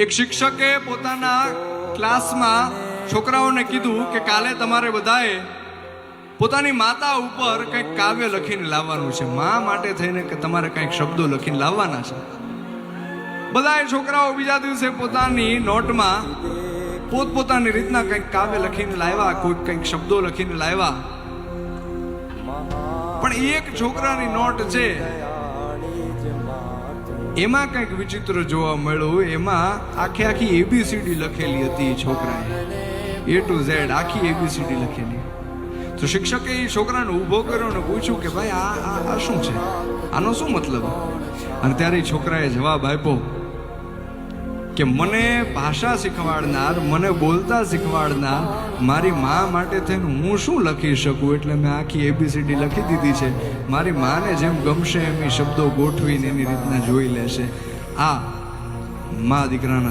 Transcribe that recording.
એક શિક્ષકે પોતાના ક્લાસમાં છોકરાઓને કીધું કે કાલે તમારે બધાએ પોતાની માતા ઉપર કંઈક કાવ્ય લખીને લાવવાનું છે. મા માટે થઈને કે તમારે કંઈક શબ્દો લખીને લાવવાના છે. બધાએ છોકરાઓ બીજા દિવસે પોતાની નોટમાં પોતપોતાની રીતના કંઈક કાવ્ય લખીને લાવ્યા કોઈ કંઈક શબ્દો લખીને લાવ્યા. પણ એક છોકરાની નોટ છે એમાં કંઈક વિચિત્ર જોવા મળ્યું. એમાં આખી આખી એબીસીડી લખેલી હતી એ છોકરાએ. એ ટુ ઝેડ આખી એબીસીડી લખેલી. તો શિક્ષકે એ છોકરાને ઊભો કર્યો અને પૂછ્યું કે ભાઈ આ આ શું છે? આનો શું મતલબ? અને ત્યારે એ છોકરાએ જવાબ આપ્યો કે મને ભાષા શીખવાડનાર, મને બોલતા શીખવાડનાર, મારી મા માટે થઈને હું શું લખી શકું? એટલે મેં આખી એબીસીડી લખી દીધી છે. મારી માને જેમ ગમશે એમ શબ્દો ગોઠવીને એની રીતના જોઈ લેશે. આ મા દીકરાના